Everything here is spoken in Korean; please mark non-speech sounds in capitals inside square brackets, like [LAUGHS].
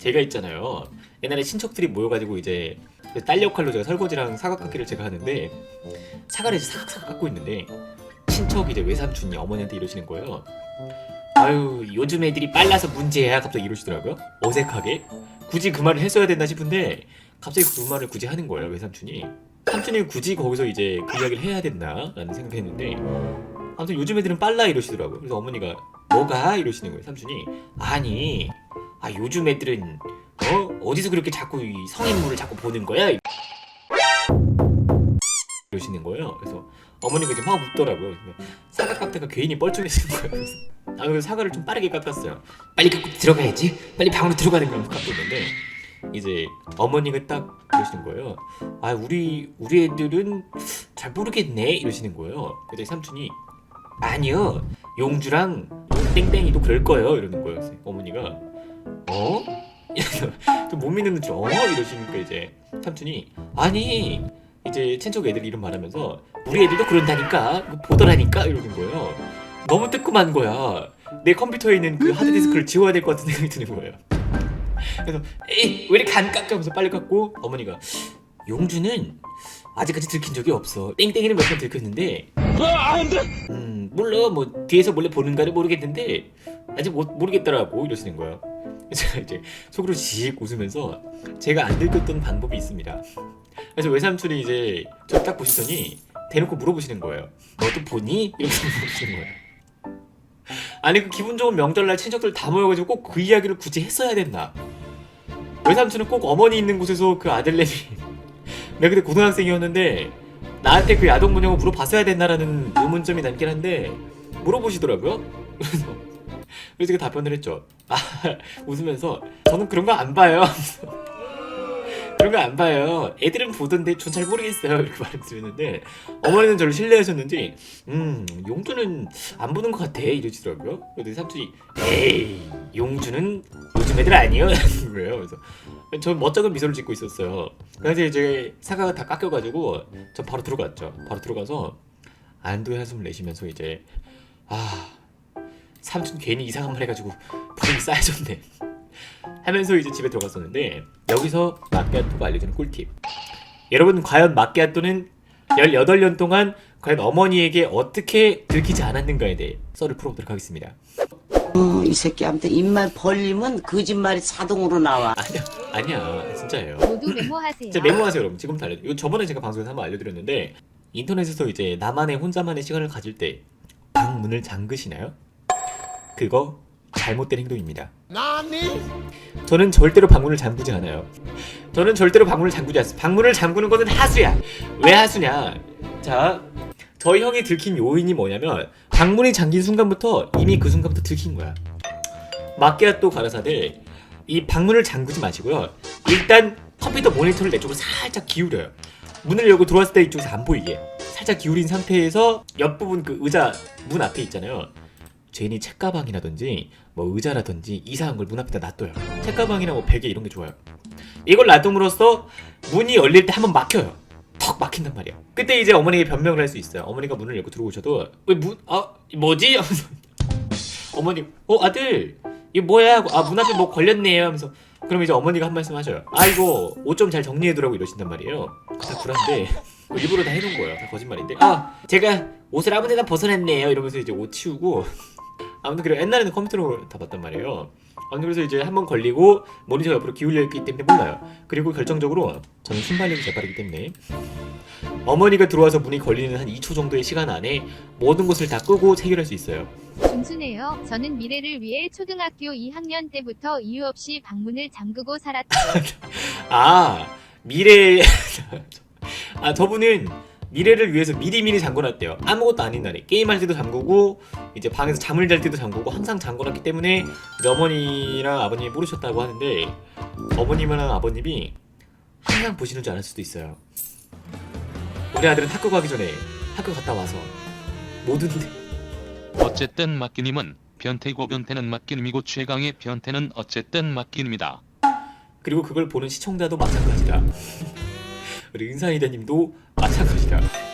제가 있잖아요. 옛날에 친척들이 모여가지고 이제 그딸 역할로 제가 설거지랑 사각 깎기를 제가 하는데 사과를 이제 사각사각 깎고 있는데 친척 이제 외삼촌이 어머니한테 이러시는 거예요. 아유 요즘 애들이 빨라서 문제야 갑자기 이러시더라고요. 어색하게 굳이 그 말을 했어야 된다 싶은데 갑자기 그 말을 굳이 하는 거예요 외삼촌이. 삼촌이 굳이 거기서 이제 그 이야기를 해야 됐나라는 생각했는데 아무튼 요즘 애들은 빨라 이러시더라고요. 그래서 어머니가 뭐가 이러시는 거예요 삼촌이 아니 아 요즘 애들은 어 어디서 그렇게 자꾸 이 성인물을 자꾸 보는 거야 이러시는 거예요. 그래서 어머니가 이제 막 웃더라고요. 사과 깎다가 괜히 뻘쭘해지는 거예요. 그래서 아 그래서 사과를 좀 빠르게 깎았어요. 빨리 깎고 들어가야지. 빨리 방으로 들어가는 거 깎고 있는데 이제 어머니가 딱 이러시는 거예요. 아 우리 우리 애들은 잘 모르겠네 이러시는 거예요. 그때 삼촌이 아니요 용주랑 땡땡이도 그럴 거예요 이러는 거예요. 어머니가 어? [LAUGHS] 좀못 믿는 눈치 어 이러시니까 이제 삼촌이 아니 이제 친척 애들 이름 말하면서 우리 애들도 그런다니까 뭐 보더라니까 이러는 거예요. 너무 뜨끔한 거야. 내 컴퓨터에 있는 그 하드디스크를 지워야 될 것 같은 생각이 드는 거예요. 그래서 에이 왜 이렇게 안 깎여 하면서 빨리 깎고 어머니가 용주는 아직까지 들킨 적이 없어. 땡땡이는 몇 번 들켰는데 음 몰라 뭐 뒤에서 몰래 보는가를 모르겠는데 아직 못, 모르겠더라고 이러시는 거예요. [LAUGHS] 제가 이제 속으로 씩 웃으면서 제가 안 들켰던 방법이 있습니다. 그래서 외삼촌이 이제 저 딱 보시더니 대놓고 물어보시는 거예요. 너도 보니? 이렇게 [LAUGHS] 물어보시는 거예요. 아니 그 기분 좋은 명절날 친척들 다 모여가지고 꼭 그 이야기를 굳이 했어야 됐나? 외삼촌은 꼭 어머니 있는 곳에서 그 아들내미 [LAUGHS] 내가 그때 고등학생이었는데 나한테 그 야동 문영을 물어봤어야 됐나라는 의문점이 남긴 한데 물어보시더라고요. 그래서 그래서 제가 답변을 했죠. 아 [LAUGHS] 웃으면서 저는 그런 거 안 봐요. [LAUGHS] 그런 거 안 봐요. 애들은 보던데 전 잘 모르겠어요. 이렇게 말씀드렸는데 어머니는 저를 신뢰하셨는지 음 용주는 안 보는 것 같아 이러시더라고요. 그래서 삼촌이 에이 용주는 요즘 애들 아니에요. [LAUGHS] 거예요. 그래서 전 멋쩍은 미소를 짓고 있었어요. 그래서 이제 사과가 다 깎여가지고 전 바로 들어갔죠. 바로 들어가서 안도의 한숨을 내쉬면서 이제 아 삼촌 괜히 이상한 말 해가지고 분이 쌓여졌네. [LAUGHS] 하면서 이제 집에 들어갔었는데 여기서 마끼아토가 알려주는 꿀팁. 여러분 과연 마끼아토는 18년 동안 과연 어머니에게 어떻게 들키지 않았는가에 대해 썰을 풀어보도록 하겠습니다. 어, 이 새끼한테 입만 벌리면 거짓말이 자동으로 나와. [LAUGHS] 아니야, 아니야, 진짜예요. 모두 메모하세요. 진짜 메모하세요, 여러분. 지금부터 알려. 이거 저번에 제가 방송에서 한번 알려드렸는데 인터넷에서 이제 나만의 혼자만의 시간을 가질 때 방문을 잠그시나요? 그거 잘못된 행동입니다. 저는 절대로 방문을 잠그지 않아요. 저는 절대로 방문을 잠그지 않습니다. 방문을 잠그는 것은 하수야. 왜 하수냐? 자, 저희 형이 들킨 요인이 뭐냐면 방문이 잠긴 순간부터 이미 그 순간부터 들킨 거야. 마끼아또 가라사대 이 방문을 잠그지 마시고요. 일단 컴퓨터 모니터를 내 쪽으로 살짝 기울여요. 문을 열고 들어왔을 때 이쪽에서 안 보이게 살짝 기울인 상태에서 옆부분 그 의자 문 앞에 있잖아요. 괜히 책가방이라든지 뭐 의자라든지 이상한 걸 문 앞에다 놔둬요. 책가방이나 뭐 베개 이런 게 좋아요. 이걸 놔둠으로써 문이 열릴 때 한번 막혀요. 턱 막힌단 말이야. 그때 이제 어머니에게 변명을 할 수 있어요. 어머니가 문을 열고 들어오셔도 왜 문, 아 뭐지? 하면서 [LAUGHS] 어머니, 어 아들 이거 뭐야? 하고 아문 앞에 뭐 걸렸네요 하면서 그럼 이제 어머니가 한 말씀 하셔요. 아 이거 옷좀 잘 정리해두라고 이러신단 말이에요. 다 불안데 [LAUGHS] 일부러 다 해놓은 거예요. 다 거짓말인데. 아 제가 옷을 아무 데나 벗어냈네요. 이러면서 이제 옷 치우고 아무튼 그래 옛날에는 컴퓨터로 다 봤단 말이에요. 아무튼 그래서 이제 한번 걸리고 모니터 옆으로 기울여 있기 때문에 몰라요. 그리고 결정적으로 저는 순발력이 재빠르기 때문에 어머니가 들어와서 문이 걸리는 한 2초 정도의 시간 안에 모든 것을 다 끄고 해결할 수 있어요. 준수네요. 저는 미래를 위해 초등학교 2학년 때부터 이유 없이 방문을 잠그고 살았대요. [LAUGHS] 아 미래 [LAUGHS] 아 저분은 미래를 위해서 미리미리 잠궈놨대요. 아무것도 아닌 날에. 게임할 때도 잠그고 이제 방에서 잠을 잘 때도 잠그고 항상 잠궈놨기 때문에 어머니랑 아버님이 모르셨다고 하는데 어머님이랑 아버님이 항상 보시는 줄 알았을 수도 있어요. 우리 아들은 학교 가기 전에 학교 갔다 와서 모든 어쨌든 맡기님은 변태고 변태는 맡기님이고 최강의 변태는 어쨌든 맡기님이다. 그리고 그걸 보는 시청자도 마찬가지다 우리 은사이다님도 마찬가지다